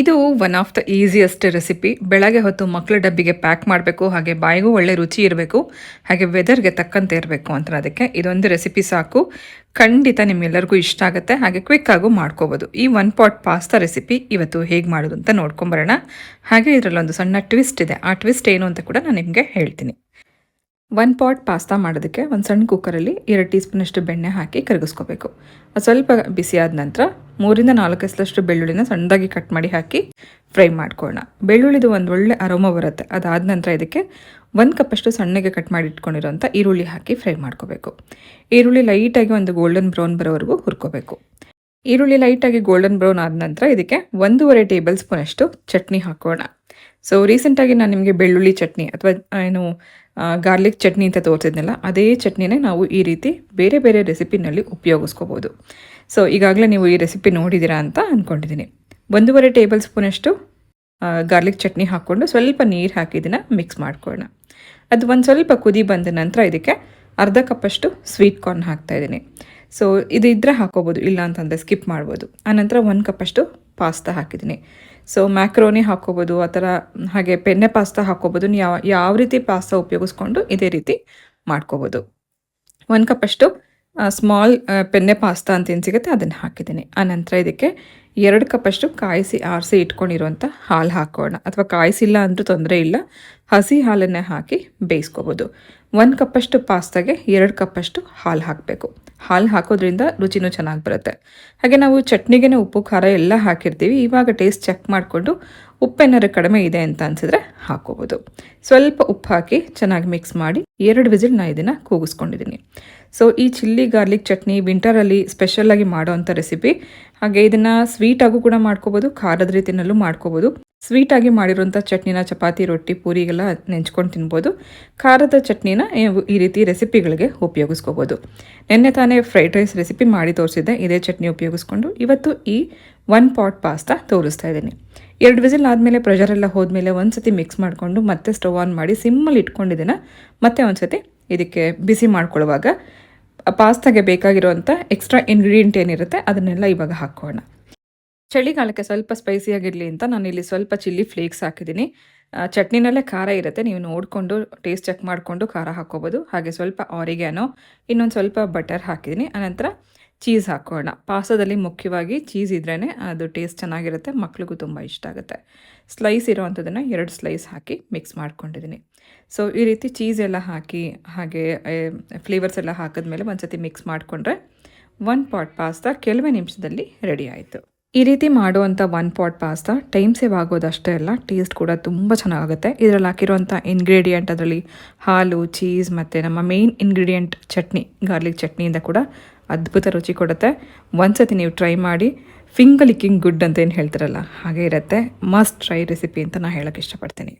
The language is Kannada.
ಇದು one of the easiest recipe ಬೆಳಗ್ಗೆ ಹೊತ್ತು ಮಕ್ಕಳ ಡಬ್ಬಿಗೆ ಪ್ಯಾಕ್ ಮಾಡಬೇಕು, ಹಾಗೆ ಬಾಯಿಗೂ ಒಳ್ಳೆ ರುಚಿ ಇರಬೇಕು, ಹಾಗೆ ವೆದರ್ಗೆ ತಕ್ಕಂತೆ ಇರಬೇಕು ಅಂತ ಅದಕ್ಕೆ ಇದೊಂದು ರೆಸಿಪಿ ಸಾಕು. ಖಂಡಿತ ನಿಮ್ಮೆಲ್ಲರಿಗೂ ಇಷ್ಟ ಆಗುತ್ತೆ, ಹಾಗೆ ಕ್ವಿಕ್ ಆಗು ಮಾಡ್ಕೋಬೋದು. ಈ ಒನ್ ಪಾಟ್ ಪಾಸ್ತಾ ರೆಸಿಪಿ ಇವತ್ತು ಹೇಗೆ ಮಾಡೋದು ಅಂತ ನೋಡ್ಕೊಂಬರೋಣ. ಹಾಗೆ ಇದರಲ್ಲೊಂದು ಸಣ್ಣ ಟ್ವಿಸ್ಟ್ ಇದೆ. ಆ ಟ್ವಿಸ್ಟ್ ಏನು ಅಂತ ಕೂಡ ನಾನು ನಿಮಗೆ ಹೇಳ್ತೀನಿ. ಒನ್ ಪಾಟ್ ಪಾಸ್ತಾ ಮಾಡೋದಕ್ಕೆ ಒಂದು ಸಣ್ಣ ಕುಕ್ಕರಲ್ಲಿ ಎರಡು ಟೀ ಸ್ಪೂನಷ್ಟು ಬೆಣ್ಣೆ ಹಾಕಿ ಕರಗಿಸ್ಕೋಬೇಕು. ಸ್ವಲ್ಪ ಬಿಸಿಯಾದ ನಂತರ ಮೂರಿಂದ ನಾಲ್ಕು ಎಸ್ಲಷ್ಟು ಬೆಳ್ಳುಳ್ಳಿನ ಸಣ್ಣದಾಗಿ ಕಟ್ ಮಾಡಿ ಹಾಕಿ ಫ್ರೈ ಮಾಡ್ಕೊಳ್ಳೋಣ. ಬೆಳ್ಳುಳ್ಳಿದು ಒಂದು ಒಳ್ಳೆ ಅರೋಮ ಬರುತ್ತೆ. ಅದಾದ ನಂತರ ಇದಕ್ಕೆ ಒಂದು ಕಪ್ಪಷ್ಟು ಸಣ್ಣಗೆ ಕಟ್ ಮಾಡಿ ಇಟ್ಕೊಂಡಿರೋಂಥ ಈರುಳ್ಳಿ ಹಾಕಿ ಫ್ರೈ ಮಾಡ್ಕೋಬೇಕು. ಈರುಳ್ಳಿ ಲೈಟಾಗಿ ಒಂದು ಗೋಲ್ಡನ್ ಬ್ರೌನ್ ಬರೋವರೆಗೂ ಹುರ್ಕೋಬೇಕು. ಈರುಳ್ಳಿ ಲೈಟಾಗಿ ಗೋಲ್ಡನ್ ಬ್ರೌನ್ ಆದ ನಂತರ ಇದಕ್ಕೆ ಒಂದೂವರೆ ಟೇಬಲ್ ಸ್ಪೂನಷ್ಟು ಚಟ್ನಿ ಹಾಕೋಣ. ಸೊ ರೀಸೆಂಟಾಗಿ ನಾನು ನಿಮಗೆ ಬೆಳ್ಳುಳ್ಳಿ ಚಟ್ನಿ ಅಥವಾ ಏನು ಗಾರ್ಲಿಕ್ ಚಟ್ನಿ ಅಂತ ತೋರಿಸಿದ್ನಲ್ಲ, ಅದೇ ಚಟ್ನಿನೇ ನಾವು ಈ ರೀತಿ ಬೇರೆ ಬೇರೆ ರೆಸಿಪಿನಲ್ಲಿ ಉಪಯೋಗಿಸ್ಕೋಬೋದು. ಸೊ ಈಗಾಗಲೇ ನೀವು ಈ ರೆಸಿಪಿ ನೋಡಿದ್ದೀರಾ ಅಂತ ಅಂದ್ಕೊಂಡಿದ್ದೀನಿ ಒಂದೂವರೆ ಟೇಬಲ್ ಸ್ಪೂನಷ್ಟು ಗಾರ್ಲಿಕ್ ಚಟ್ನಿ ಹಾಕ್ಕೊಂಡು ಸ್ವಲ್ಪ ನೀರು ಹಾಕಿ ಇದನ್ನು ಮಿಕ್ಸ್ ಮಾಡ್ಕೊಳ್ಳೋಣ. ಅದು ಒಂದು ಸ್ವಲ್ಪ ಕುದಿ ಬಂದ ನಂತರ ಇದಕ್ಕೆ ಅರ್ಧ ಕಪ್ಪಷ್ಟು ಸ್ವೀಟ್ ಕಾರ್ನ್ ಹಾಕ್ತಾಯಿದ್ದೀನಿ ಸೊ ಇದು ಇದ್ದರೆ ಹಾಕೋಬೋದು, ಇಲ್ಲ ಅಂತಂದರೆ ಸ್ಕಿಪ್ ಮಾಡ್ಬೋದು. ಆನಂತರ ಒಂದು ಕಪ್ಪಷ್ಟು ಪಾಸ್ತಾ ಹಾಕಿದ್ದೀನಿ. ಸೊ ಮ್ಯಾಕ್ರೋನಿ ಹಾಕೋಬೋದು, ಆ ಥರ ಹಾಗೆ ಪೆನ್ನೆ ಪಾಸ್ತಾ ಹಾಕೋಬೋದು ಯಾವ ಯಾವ ರೀತಿ ಪಾಸ್ತಾ ಉಪಯೋಗಿಸ್ಕೊಂಡು ಇದೇ ರೀತಿ ಮಾಡ್ಕೋಬೋದು. ಒಂದು ಕಪ್ಪಷ್ಟು ಸ್ಮಾಲ್ ಪೆನ್ನೆ ಪಾಸ್ತಾ ಅಂತ ಏನು ಸಿಗುತ್ತೆ ಅದನ್ನು ಹಾಕಿದ್ದೀನಿ. ಆನಂತರ ಇದಕ್ಕೆ ಎರಡು ಕಪ್ಪಷ್ಟು ಕಾಯಿಸಿ ಆರಿಸಿ ಇಟ್ಕೊಂಡಿರುವಂಥ ಹಾಲು ಹಾಕೋಣ. ಅಥವಾ ಕಾಯಿಸಿಲ್ಲ ಅಂದರೂ ತೊಂದರೆ ಇಲ್ಲ. ಹಸಿ ಹಾಲನ್ನೇ ಹಾಕಿ ಬೇಯಿಸ್ಕೋಬೋದು. ಒಂದು ಕಪ್ಪಷ್ಟು ಪಾಸ್ತಾಗೆ ಎರಡು ಕಪ್ಪಷ್ಟು ಹಾಲು ಹಾಕಬೇಕು. ಹಾಲು ಹಾಕೋದ್ರಿಂದ ರುಚಿನೂ ಚೆನ್ನಾಗಿ ಬರುತ್ತೆ. ಹಾಗೆ ನಾವು ಚಟ್ನಿಗೆ ಉಪ್ಪು, ಖಾರ ಎಲ್ಲ ಹಾಕಿರ್ತೀವಿ. ಇವಾಗ ಟೇಸ್ಟ್ ಚೆಕ್ ಮಾಡಿಕೊಂಡು ಉಪ್ಪೇನಾರು ಕಡಿಮೆ ಇದೆ ಅಂತ ಅನಿಸಿದ್ರೆ ಹಾಕೋಬೋದು. ಸ್ವಲ್ಪ ಉಪ್ಪು ಹಾಕಿ ಚೆನ್ನಾಗಿ ಮಿಕ್ಸ್ ಮಾಡಿ ಎರಡು ವಿಸಿಲ್ ನಾನು ಇದನ್ನು ಕೂಗಿಸ್ಕೊಂಡಿದ್ದೀನಿ ಸೊ ಈ ಚಿಲ್ಲಿ, ಗಾರ್ಲಿಕ್ ಚಟ್ನಿ ವಿಂಟರಲ್ಲಿ ಸ್ಪೆಷಲಾಗಿ ಮಾಡೋವಂಥ ರೆಸಿಪಿ ಹಾಗೆ ಇದನ್ನು ಸ್ವೀಟಾಗೂ ಕೂಡ ಮಾಡ್ಕೋಬೋದು, ಖಾರದ ರೀತಿಯಲ್ಲೂ ಮಾಡ್ಕೋಬೋದು. ಸ್ವೀಟಾಗಿ ಮಾಡಿರೋಂಥ ಚಟ್ನಿನ ಚಪಾತಿ, ರೊಟ್ಟಿ, ಪೂರಿಗೆಲ್ಲ ನೆಂಚ್ಕೊಂಡು ತಿನ್ಬೋದು. ಖಾರದ ಚಟ್ನಿನ ಈ ರೀತಿ ರೆಸಿಪಿಗಳಿಗೆ ಉಪಯೋಗಿಸ್ಕೋಬೋದು. ನಿನ್ನೆ ತಾನೇ ಫ್ರೈಡ್ ರೈಸ್ ರೆಸಿಪಿ ಮಾಡಿ ತೋರಿಸಿದ್ದೆ. ಇದೇ ಚಟ್ನಿ ಉಪಯೋಗಿಸ್ಕೊಂಡು ಇವತ್ತು ಈ ಒನ್ ಪಾಟ್ ಪಾಸ್ತಾ ತೋರಿಸ್ತಾ ಇದ್ದೀನಿ. ಎರಡು ವಿಸಿಲ್ ಆದಮೇಲೆ ಪ್ರೆಷರೆಲ್ಲ ಹೋದ್ಮೇಲೆ ಒಂದು ಸತಿ ಮಿಕ್ಸ್ ಮಾಡಿಕೊಂಡು ಮತ್ತೆ ಸ್ಟವ್ ಆನ್ ಮಾಡಿ ಸಿಮ್ಮಲ್ಲಿ ಇಟ್ಕೊಂಡಿದ್ದೀನ. ಮತ್ತೆ ಒಂದು ಸತಿ ಇದಕ್ಕೆ ಬಿಸಿ ಮಾಡ್ಕೊಳ್ಳುವಾಗ ಪಾಸ್ತಾಗೆ ಬೇಕಾಗಿರುವಂಥ ಎಕ್ಸ್ಟ್ರಾ ಇಂಗ್ರೀಡಿಯೆಂಟ್ ಏನಿರುತ್ತೆ ಅದನ್ನೆಲ್ಲ ಇವಾಗ ಹಾಕೋಣ ಚಳಿಗಾಲಕ್ಕೆ ಸ್ವಲ್ಪ ಸ್ಪೈಸಿಯಾಗಿರಲಿ ಅಂತ ನಾನು ಇಲ್ಲಿ ಸ್ವಲ್ಪ ಚಿಲ್ಲಿ ಫ್ಲೇಕ್ಸ್ ಹಾಕಿದ್ದೀನಿ. ಚಟ್ನಿನಲ್ಲೇ ಖಾರ ಇರುತ್ತೆ. ನೀವು ನೋಡಿಕೊಂಡು ಟೇಸ್ಟ್ ಚೆಕ್ ಮಾಡಿಕೊಂಡು ಖಾರ ಹಾಕೋಬೋದು ಹಾಗೆ ಸ್ವಲ್ಪ ಆರಿಗ್ಯಾನೋ ಇನ್ನೊಂದು ಸ್ವಲ್ಪ ಬಟರ್ ಹಾಕಿದ್ದೀನಿ. ಆನಂತರ ಚೀಸ್ ಹಾಕೋಣ. ಪಾಸದಲ್ಲಿ ಮುಖ್ಯವಾಗಿ ಚೀಸ್ ಇದ್ರೇ ಅದು ಟೇಸ್ಟ್ ಚೆನ್ನಾಗಿರುತ್ತೆ. ಮಕ್ಳಿಗೂ ತುಂಬ ಇಷ್ಟ ಆಗುತ್ತೆ. ಸ್ಲೈಸ್ ಇರೋವಂಥದ್ದನ್ನು ಎರಡು ಸ್ಲೈಸ್ ಹಾಕಿ ಮಿಕ್ಸ್ ಮಾಡ್ಕೊಂಡಿದ್ದೀನಿ. ಸೊ ಈ ರೀತಿ ಚೀಸ್ ಎಲ್ಲ ಹಾಕಿ, ಹಾಗೆ ಫ್ಲೇವರ್ಸ್ ಎಲ್ಲ ಹಾಕಿದ್ಮೇಲೆ ಒಂದು ಸತಿ ಮಿಕ್ಸ್ ಮಾಡಿಕೊಂಡ್ರೆ ಒನ್ ಪಾಟ್ ಪಾಸ್ತಾ ಕೆಲವೇ ನಿಮಿಷದಲ್ಲಿ ರೆಡಿ ಆಯಿತು. ಈ ರೀತಿ ಮಾಡುವಂಥ one pot pasta time save ಆಗೋದಷ್ಟೇ ಅಲ್ಲ ಟೇಸ್ಟ್ ಕೂಡ ತುಂಬ ಚೆನ್ನಾಗುತ್ತೆ. ಇದರಲ್ಲಿ ಹಾಕಿರುವಂಥ ಇಂಗ್ರೀಡಿಯೆಂಟ್ ಅದರಲ್ಲಿ ಹಾಲು ಚೀಸ್ ಮತ್ತು ನಮ್ಮ ಮೇನ್ ಇಂಗ್ರೀಡಿಯೆಂಟ್ ಚಟ್ನಿ ಗಾರ್ಲಿಕ್ ಚಟ್ನಿಯಿಂದ ಕೂಡ ಅದ್ಭುತ ರುಚಿ ಕೊಡುತ್ತೆ. ಒಂದ್ಸತಿ ನೀವು ಟ್ರೈ ಮಾಡಿ ಫಿಂಗರ್ ಲಿಕ್ಕಿಂಗ್ ಗುಡ್ ಅಂತ ಏನು ಹೇಳ್ತಾರಲ್ಲ, ಹಾಗೆ ಇರುತ್ತೆ. ಮಸ್ಟ್ ಟ್ರೈ ರೆಸಿಪಿ ಅಂತ ನಾನು ಹೇಳೋಕ್ಕೆ ಇಷ್ಟಪಡ್ತೀನಿ.